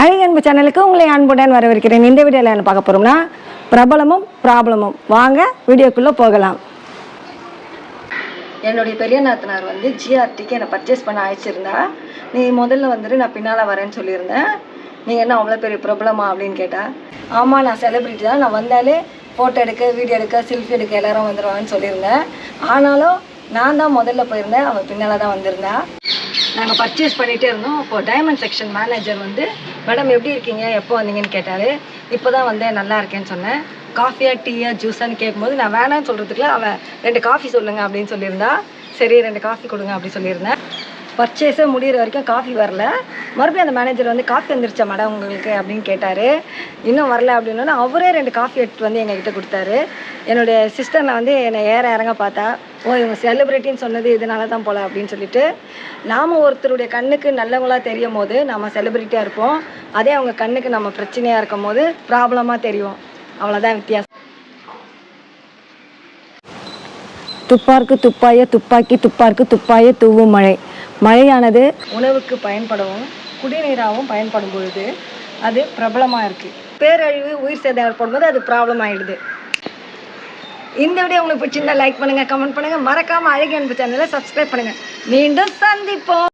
அழகு அன்பு சேனலுக்கு உங்களை அன்புடன் வரவேற்கிறேன். இந்த வீடியோவில் என்ன பார்க்க போகிறோம்னா பிரபலமும் ப்ராப்ளமும். வாங்க வீடியோக்குள்ளே போகலாம். என்னுடைய பெரிய நாத்தனார் வந்து ஜிஆர்டிக்கு என்னை பர்ச்சேஸ் பண்ண அழைச்சிருந்தா. நீ முதல்ல வந்துட்டு நான் பின்னால் வரேன்னு சொல்லியிருந்தேன். நீங்கள் என்ன அவ்வளோ பெரிய ப்ராப்ளமா அப்படின்னு கேட்டால் ஆமாம் நான் செலிப்ரிட்டி தான். நான் வந்தாலே ஃபோட்டோ எடுக்க வீடியோ எடுக்க செல்ஃபி எடுக்க எல்லாரும் வந்துடுவாங்கன்னு சொல்லியிருந்தேன். ஆனாலும் நான் தான் முதல்ல போயிருந்தேன். அவள் பின்னால் தான் வந்திருந்தேன் நாங்கள் பர்ச்சேஸ் பண்ணிகிட்டே இருந்தோம். அப்போது டைமண்ட் செக்ஷன் மேனேஜர் வந்து மேடம் எப்படி இருக்கீங்க? எப்போ வந்தீங்கன்னு கேட்டார். இப்போ தான் வந்தேன் நல்லா இருக்கேன்னு சொன்னேன். காஃபியா டீயா ஜூஸான்னு கேட்கும்போது நான் வேணாம்னு சொல்கிறதுக்குள்ள அவன் ரெண்டு காஃபி சொல்லுங்கள் அப்படின்னு சொல்லியிருந்தா. சரி ரெண்டு காஃபி கொடுங்க அப்படின்னு சொல்லியிருந்தேன். பர்ச்சேஸே முடியிற வரைக்கும் காஃபி வரல. மறுபடியும் அந்த மேனேஜர் வந்து காஃபி வந்துருச்சா மேடம் உங்களுக்கு அப்படின்னு கேட்டார். இன்னும் வரல அப்படின்னா அவரே ரெண்டு காஃபி எடுத்து வந்து எங்ககிட்ட கொடுத்தாரு. என்னுடைய சிஸ்டர் வந்து என்னை ஏற இறங்க பார்த்தா ஓ இவங்க செலிப்ரிட்டின்னு சொன்னது இதனால தான் போல அப்படின்னு சொல்லிட்டு நாம் ஒருத்தருடைய கண்ணுக்கு நல்லவங்களாக தெரியும் போது நம்ம செலிப்ரிட்டியாக இருப்போம். அதே அவங்க கண்ணுக்கு நம்ம பிரச்சனையாக இருக்கும் போது ப்ராப்ளமாக தெரியும். அவ்வளோதான் வித்தியாசம். துப்பார்க்கு துப்பாய துப்பாக்கி துப்பார்க்கு துப்பாய தூவும் மழை. மழையானது உணவுக்கு பயன்படவும் குடிநீராகவும் பயன்படும் பொழுது அது பிரபலமாக இருக்குது பேரழிவு உயிர் சேதம் ஏற்படும் போது அது ப்ராப்ளம் ஆயிடுது. இந்த வீடியோ உங்களுக்கு பிடிச்சிருந்தா லைக் பண்ணுங்க கமெண்ட் பண்ணுங்க. மறக்காம அழகி அன்பு சேனலை சப்ஸ்கிரைப் பண்ணுங்க. மீண்டும் சந்திப்போம்.